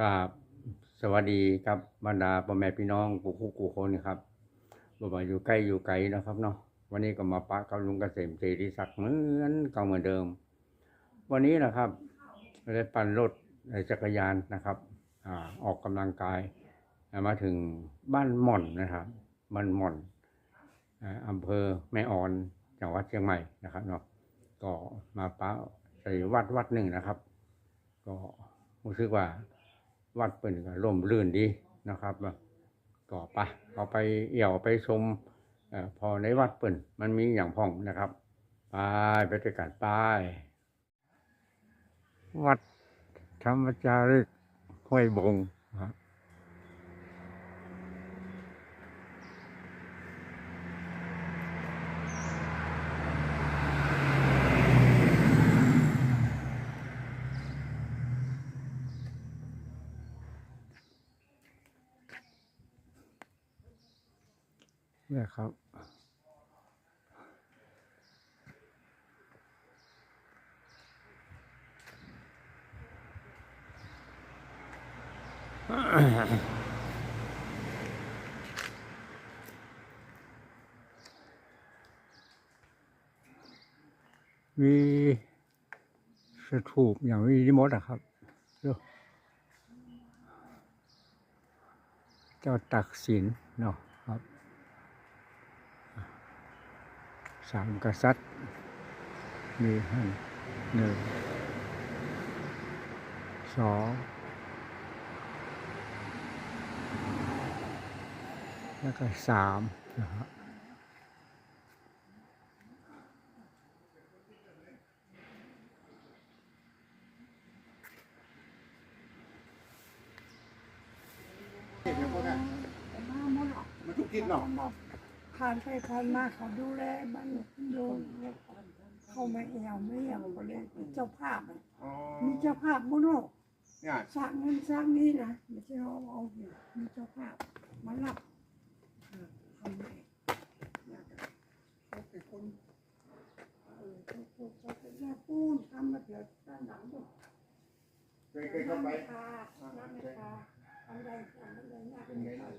กับสวัสดีครับบรรดาพ่อแม่พี่น้องผู้คู่กูคนครับบ่ว่าอยู่ใกล้อยู่ไกลนะครับเนาะวันนี้ก็มาปะกับลุงเกษมเสรีศักดิ์เหมือนเก่าเหมือนเดิม วันนี้นะครับได้ปั่นรถจักรยานนะครับอ่าออกกำลังกาย มาถึงบ้านหม่อนนะครับบ้านหม่อนอ่าอำเภอแม่ออนจังหวัดเชียงใหม่นะครับเนาะก็มาปะใส่วัดวัดหนึ่งนะครับ ก็รู้สึกว่า วัดเปิ่นก็ร่มรื่นดีนะครับก็ไปเอาไปเอี่ยวไปชมอพอในวัดเปิ่นมันมีอย่างพ่องนะครับไปไปด้วยกันไปวัดธรรมจารึกห้วยบงครับ เนี่ยครับ มีสถูปอย่างมีนิมดอะครับดูเจ้าตักสินเนาะครับ สามกษัตริย์มีให้หนึ่งสองแล้วก็สามนะครับเห็นไหมพวกนั้นมาหมดหรอกมันทุกทิศเนาะ ผ่านไปผ่านมาเขาดูแลบ้านโยมเขาไม่เอวไม่อย่างก็เลยเป็นเจ้าภาพอะอ๋อมีเจ้าภาพบุโนกเนี่ยสร้างเงินสร้างนี้นะไม่ใช่เอาเอาอยู่มีเจ้าภาพมารับเออเขาไม่อยากจะเขาเป็นคนเออเขาเขาเขาเป็นแม่ปูนทำมาเถิดด้านหลังด้วยเคยเคยเข้าไป น้ำค่ะน้ำค่ะทำได้ทำได้ยากเป็นไงล่ะ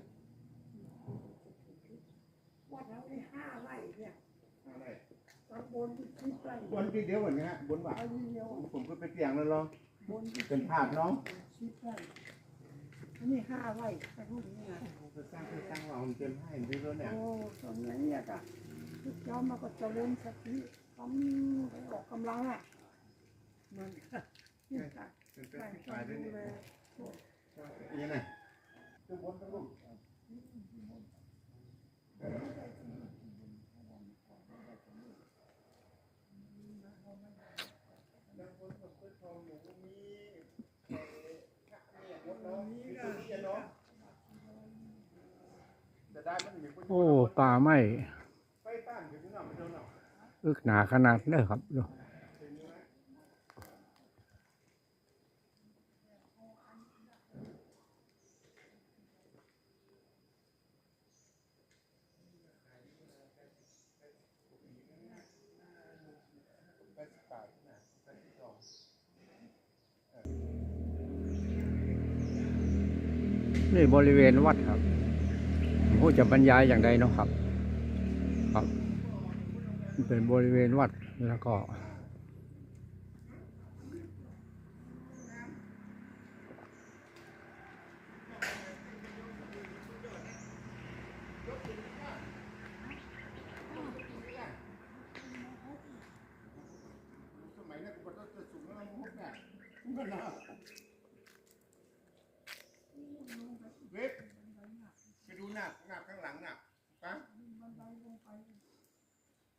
วัดเราได้ห้าไร่เนี่ย อะไร ตำ บลที่คิดไร่บนที่เดียวเหมือนกันฮะบนบ่าเอาทีเดียวผมก็ไปเตียงแล้วเหรอบนที่เป็นภาพเนาะคิดไร่อันนี้ห้าไร่แต่พวกนี้นะไปสร้างไปสร้างว่าผมเต็มให้ไปแล้วเนี่ยโอ้ตอนนี้เนี่ยก็ทุกเจ้ามาก็เจริญสติทำไปออกกำลังอะมันก็นี่ค่ะเป็นเป็นใช่ที่ต้อปลายงด้วยดูเนี่ยแลยังไงข้างบนข้างบนจะได้มันมีคน โอ้ป่าไม้อึกหนาขนาดเลยครับดูนี่บริเวณวัดครับ ผู้จะบรรยายอย่างใดเนาะครับ ครับเป็นบริเวณวัดแล้วก็สมัยนั้นกูก็จะสูงแล้วมุกเนี่ยมุกน่ะเว็บไปดูหน้าหน้าข้างหลังน่ะปะ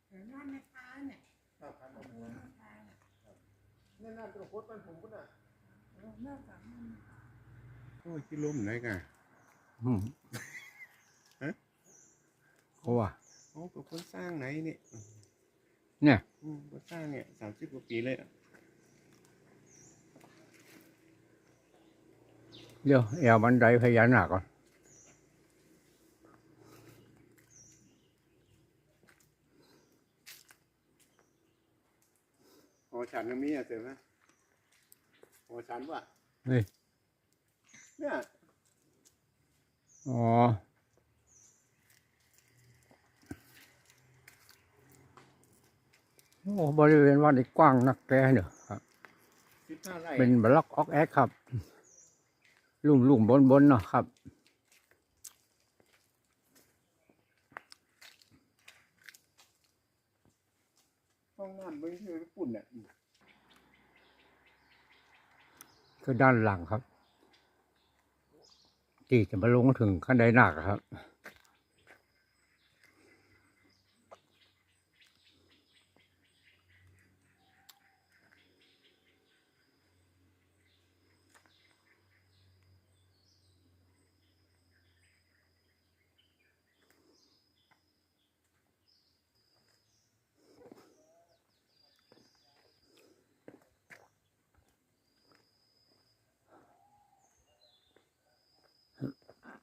เห็นว่าแม่ค้าเนี่ย ครับครับ โอ้แม่ค้าเนี่ย นี่น่าจะโคตรมันผมก็น่ะเออแม่ค้ามันโอ้ยกิโลมไหนกันอืมฮะโอ้ว่ะโอ้เป็นคนสร้างไหนเนี่ยเนี่ยอืมคนสร้างเนี่ยสามสิบกว่าปีเลยอะเดี๋ยวแอวบันไดพญานาคก่อน ฉันก็มีอะเสร็จไหมหอฉันวะนี่เนี่ยอ๋อ โอ้บริเวณวัดนี่กว้างนักแกเนอะครับ สิบห้าไร่เป็นบล็อกออกแอคครับ ลุ่มลุ่มบนบนๆเนาะครับ ห้องน้ำไม่ใช่ญี่ปุ่นอะ คือด้านหลังครับ ที่จะมาลงถึงขั้นไดหนักครับ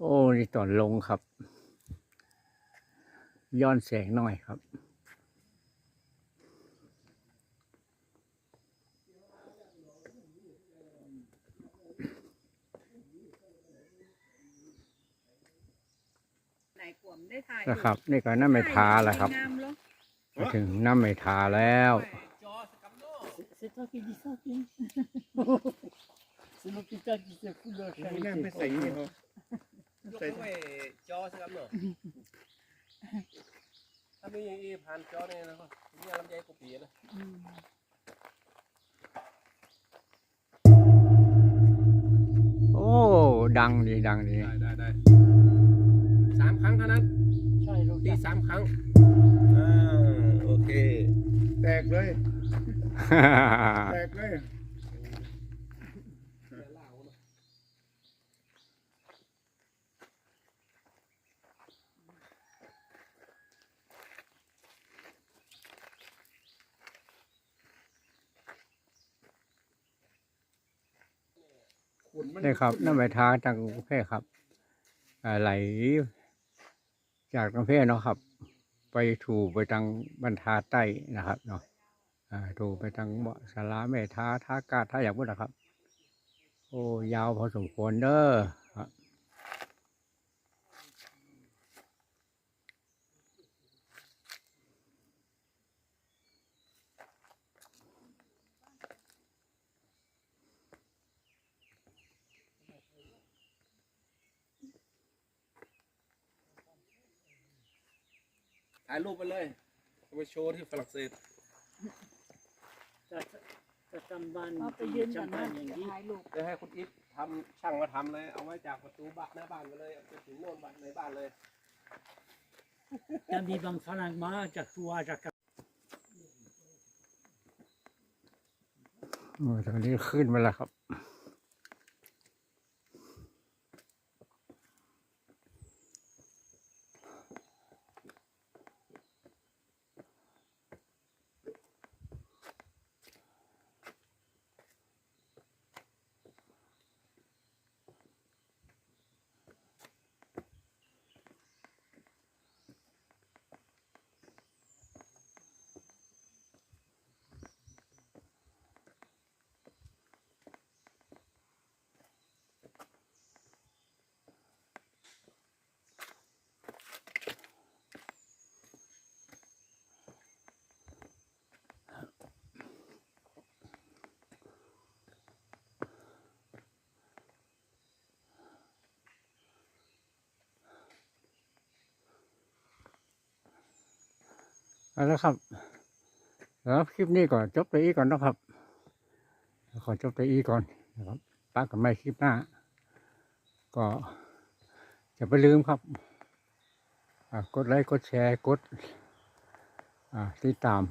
โอ้นี่ตอนลงครับ ย้อนแสงหน่อยครับไหนกวมได้ถ่ายนะครับ นี่ก็น้ำไม่ทาแล้วครับงามเหรอมาถึงน้ำไม่ทาแล้ว ย่างนี้เขายกเข้าไปจอสักคำหน่อยถ้ามีอย่างอีผ่านจอเนี่ยนะครับนี่ลำไยกุปีนะโอ้ดังดีดังดีได้ได้ได้สามครั้งเท่านั้นใช่ลูกตีสามครั้งอ่าโอเค แตกเลย แตกเลย นี่ครับน้ำไม่ทาจากกรุงเทพครับอ่าไหลจากกรุงเทพเนาะครับ ไปถูไปทางบรรทาใต้นะครับเนาะอ่าถูไปทางเบาะสาราแม่ทาท่ากาดท่าอย่างพูดนะครับ โอ้ยาวพอสมควรเด้อ ถ่ายรูปไปเลยเอาไปโชว์ที่ฝรั่งเศสจะจะทำบ้านเอาไปยืนก่อนทำบ้านะนอย่างจะนี้ถ่ายรูปจะให้คุณอิฟทำช่างมาทำเลย เอาไว้จากประตูบ้านหน้าบ้านไปเลยเอาไปถึงโน่นบ้านในบ้านเลย จะมีบางฝรั่งมาจากตัวจาก โอ้ตอนนี้ขึ้นมาแล้วครับ เอาละครับแล้วคลิปนี้ก่อนจบไปอีกก่อนนะครับ ขอจบไปอีกก่อนนะครับปักกันไม่คลิปหน้า ก็จะไปลืมครับกดไลค์กดแชร์กดติดตาม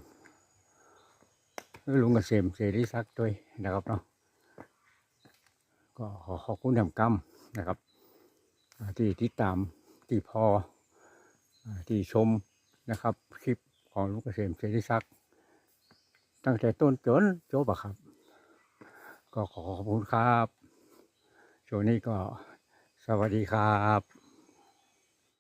ลุงกเกษมเสรีศักดิ์ด้วยนะครับเนาะก็ขอขอบคุณทำกรรมนะครับที่ติดตามที่พอที่ชมนะครับคลิป ของลุงเกษมเสรีศักดิ์ตั้งแต่ต้นจนจบอะครับ ก็ขอขอบคุณครับช่วงนี้ก็สวัสดีครับ